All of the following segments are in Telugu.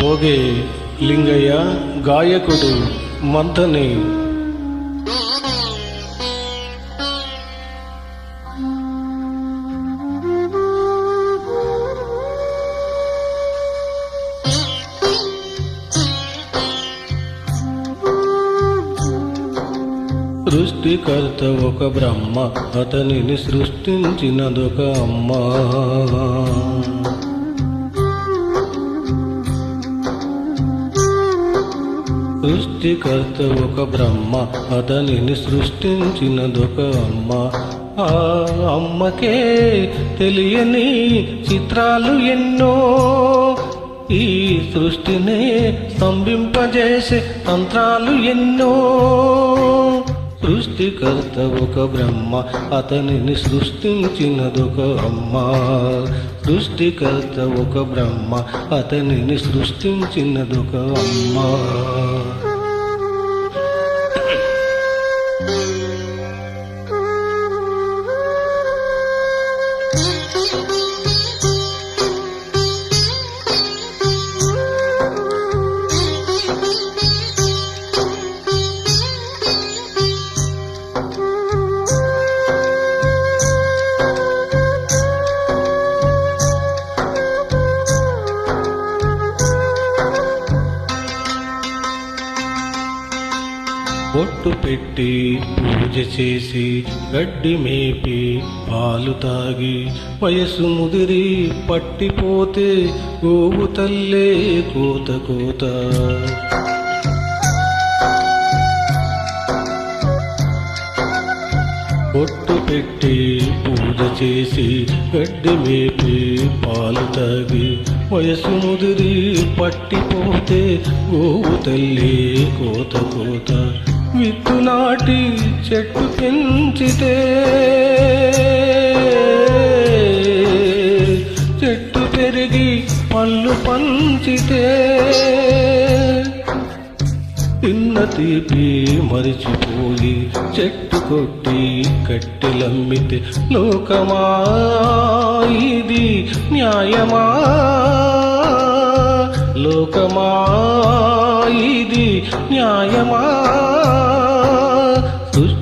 భోగే లింగయ్య గాయకుడు మంతని సృష్టికర్త ఒక బ్రహ్మ అతనిని సృష్టించినదొక అమ్మ. సృష్టికర్త ఒక బ్రహ్మ అతనిని సృష్టించినదొక అమ్మ. ఆ అమ్మకే తెలియని చిత్రాలు ఎన్నో. ఈ సృష్టినే స్తంభింపజేసే తంత్రాలు ఎన్నో. సృష్టికర్త ఒక బ్రహ్మ అతనిని సృష్టించినదొక అమ్మ. సృష్టికర్త ఒక బ్రహ్మ అతనిని సృష్టించినదొక అమ్మ. బొట్టు పెట్టి పూజ చేసి గడ్డి మేపి పాలు తాగి వయసు ముదిరి పట్టిపోతే గోవు తల్లే కోత కోత. బొట్టు పెట్టి పూజ చేసి గడ్డి మేపి పాలు తాగి వయసు ముదిరి పట్టిపోతే గోవు తల్లి కోత కోత. విత్తు నాటి చెట్టు పెంచితే చెట్టు పెరిగి పళ్ళు పంచితే తిన్న తీపి మరిచిపోయి చెట్టు కొట్టి కట్టెలమ్మితే లోకమా? ఇది న్యాయమా? లోకమా? ఇది న్యాయమా?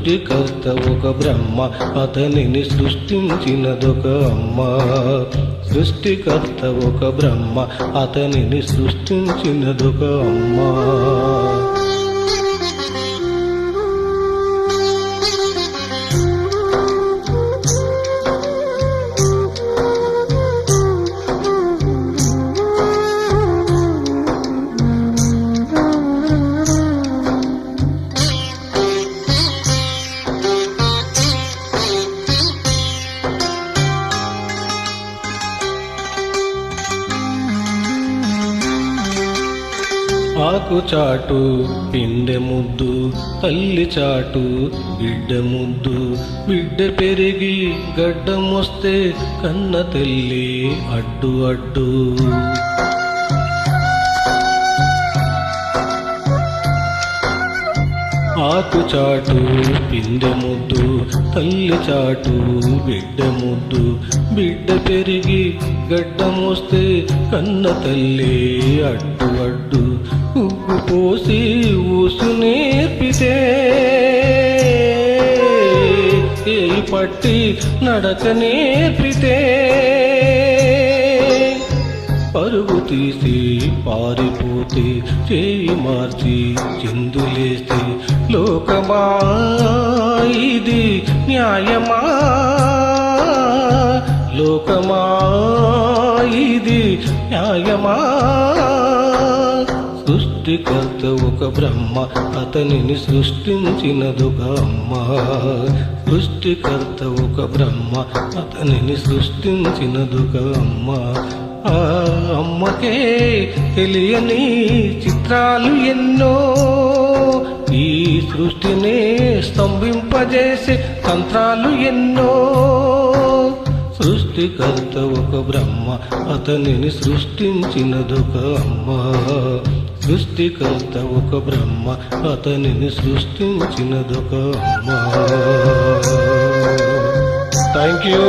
సృష్టికర్త ఒక బ్రహ్మ అతనిని సృష్టించినదొక అమ్మ. సృష్టికర్త ఒక బ్రహ్మ అతనిని సృష్టించినదొక అమ్మ. ఆకు చాటు పిండె ముద్దు తల్లి చాటు బిడ్డ ముద్దు. బిడ్డ పెరిగి గడ్డమొస్తే కన్న తల్లి అడ్డు అడ్డు. ఆకు చాటు పిండె ముద్దు తల్లి చాటు బిడ్డ ముద్దు. బిడ్డ పెరిగి గడ్డమొస్తే కన్న తల్లి అడ్డు అడ్డు. ఉగ్గు పోసి ఊసు నేర్పితే. ఏయి పట్టి నడక నేర్పితే. పరుగు తీసి పారిపోతే చేయి మార్చి చిందులేస్తే లోకమా? ఇది న్యాయమా? లోకమా? ఇది న్యాయమా? సృష్టికర్త ఒక బ్రహ్మ అతనిని సృష్టించినదొక అమ్మ. సృష్టికర్త ఒక బ్రహ్మ అతనిని సృష్టించినదొక అమ్మ. ఆ అమ్మకే తెలియని చిత్రాలు ఎన్నో. ఈ సృష్టినే స్తంభింపజేసే తంత్రాలు ఎన్నో. సృష్టికర్త ఒక బ్రహ్మ అతనిని సృష్టించినదొక అమ్మ. సృష్టికర్త ఒక బ్రహ్మ అతనిని సృష్టించినదొక అమ్మ. Thank you